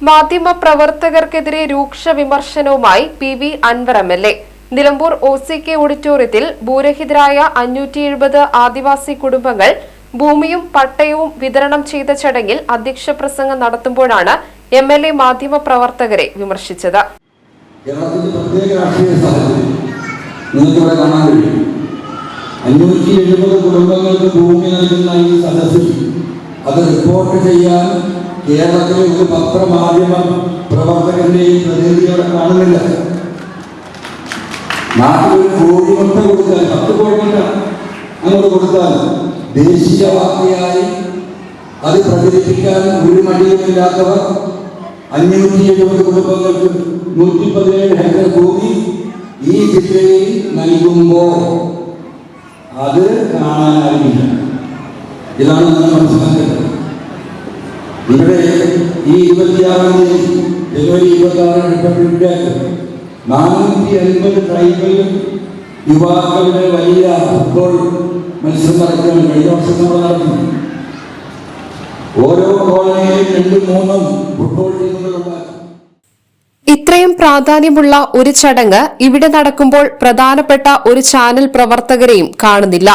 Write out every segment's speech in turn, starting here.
മാധ്യമ പ്രവർത്തകർക്കെതിരെ രൂക്ഷ വിമർശനവുമായി P V Anvar M L A. Nilambur O C K ഓഡിറ്റോറിയത്തിൽ ഭൂരഹിതരായ അഞ്ഞൂറ്റി എഴുപത് ആദിവാസി കുടുംബങ്ങൾ ഭൂമിയും പട്ടയവും വിതരണം ചെയ്ത ചടങ്ങിൽ അധ്യക്ഷ പ്രസംഗം നടത്തുമ്പോഴാണ് എം എൽ എ മാധ്യമ പ്രവർത്തകരെ വിമർശിച്ചത് അഞ്ഞൂറ്റി എഴുപത് കുടുംബങ്ങൾക്ക് ഭൂമി നൽകുന്ന ഈ സദസ്സിൽ അത് റിപ്പോർട്ട് ചെയ്യാൻ കേരളത്തിലെ ഒരു പത്രമാധ്യമ പ്രവർത്തകന്റെയും പ്രതിനിധികളെ കാണുന്നില്ല. നാട്ടിൽ ഒരു കോഴിമുട്ട കൊടുത്താൽ പത്ത് കോഴിമുട്ട അങ്ങോട്ട് കൊടുത്താൽ ദേശീയ വാർത്തയായി അത് പ്രചരിപ്പിക്കാൻ ഒരു മടിയുമില്ലാത്തവർ അഞ്ഞൂറ്റി എഴുപത് കുടുംബങ്ങൾക്ക് നൂറ്റി പതിനേഴ് ഹെക്ടർ ഭൂമി ഈ ജില്ലയിൽ നൽകുമ്പോൾ അത് കാണാനായില്ല ഇതാണ് നമ്മൾ മനസ്സിലാക്കേണ്ടത്. ഇവിടെ ഈ ഇരുപത്തിയാറാം തീയതി ജനുവരി ഇരുപത്തി റിപ്പബ്ലിക് നാനൂറ്റി അൻപത് ട്രൈബൽ യുവാക്കളുടെ വലിയ ഫുട്ബോൾ മത്സരം നടക്കുകയാണ്. കഴിഞ്ഞ വർഷം നമ്മൾ ഓരോ കോളനിയിലും രണ്ടും മൂന്നും ഫുട്ബോൾ ടീമുകളുണ്ടാകും ഇത്രയും പ്രാധാന്യമുള്ള ഒരു ചടങ്ങ് ഇവിടെ നടക്കുമ്പോൾ പ്രധാനപ്പെട്ട ഒരു ചാനൽ പ്രവർത്തകരെയും കാണുന്നില്ല.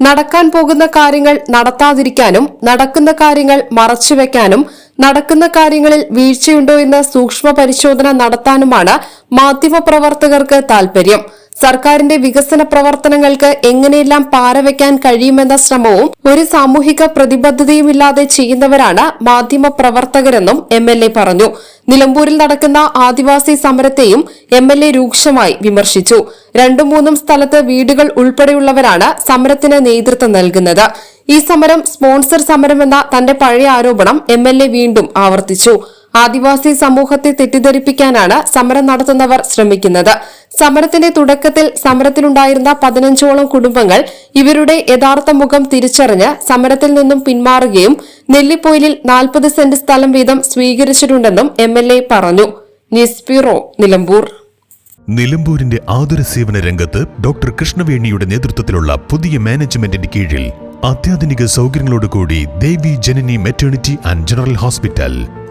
നടക്കാൻ പോകുന്ന കാര്യങ്ങൾ നടത്താതിരിക്കാനും നടക്കുന്ന കാര്യങ്ങൾ മറച്ചുവെക്കാനും നടക്കുന്ന കാര്യങ്ങളിൽ വീഴ്ചയുണ്ടോ എന്ന് സൂക്ഷ്മ പരിശോധന നടത്താനുമാണ് മാധ്യമപ്രവർത്തകർക്ക് താൽപര്യം. സർക്കാരിന്റെ വികസന പ്രവർത്തനങ്ങൾക്ക് എങ്ങനെയെല്ലാം പാരവയ്ക്കാൻ കഴിയുമെന്ന ശ്രമവും ഒരു സാമൂഹിക പ്രതിബദ്ധതയുമില്ലാതെ ചെയ്യുന്നവരാണ് മാധ്യമ പ്രവർത്തകരെന്നും എം എൽ എ പറഞ്ഞു. നിലമ്പൂരിൽ നടക്കുന്ന ആദിവാസി സമരത്തെയും എം എൽ എ രൂക്ഷമായി വിമർശിച്ചു. രണ്ടും മൂന്നും സ്ഥലത്ത് വീടുകൾ ഉൾപ്പെടെയുള്ളവരാണ് സമരത്തിന് നേതൃത്വം നൽകുന്നത്. ഈ സമരം സ്പോൺസർ സമരമെന്ന തന്റെ പഴയ ആരോപണം എം വീണ്ടും ആവർത്തിച്ചു. ആദിവാസി സമൂഹത്തെ തെറ്റിദ്ധരിപ്പിക്കാനാണ് സമരം നടത്തുന്നവർ ശ്രമിക്കുന്നത്. സമരത്തിന്റെ തുടക്കത്തിൽ സമരത്തിലുണ്ടായിരുന്ന പതിനഞ്ചോളം കുടുംബങ്ങൾ ഇവരുടെ യഥാർത്ഥ മുഖം തിരിച്ചറിഞ്ഞ് സമരത്തിൽ നിന്നും പിന്മാറുകയും നെല്ലിപ്പൊയിലിൽ നാൽപ്പത് സെന്റ് സ്ഥലം വീതം സ്വീകരിച്ചിട്ടുണ്ടെന്നും എം പറഞ്ഞു. News bureau Nilambur. നിലമ്പൂരിന്റെ ആതുര സേവന രംഗത്ത് ഡോക്ടർ കൃഷ്ണവേണിയുടെ നേതൃത്വത്തിലുള്ള പുതിയ മാനേജ്മെന്റിന്റെ കീഴിൽ അത്യാധുനിക സൗകര്യങ്ങളോടുകൂടി Devi Janani maternity and general hospital.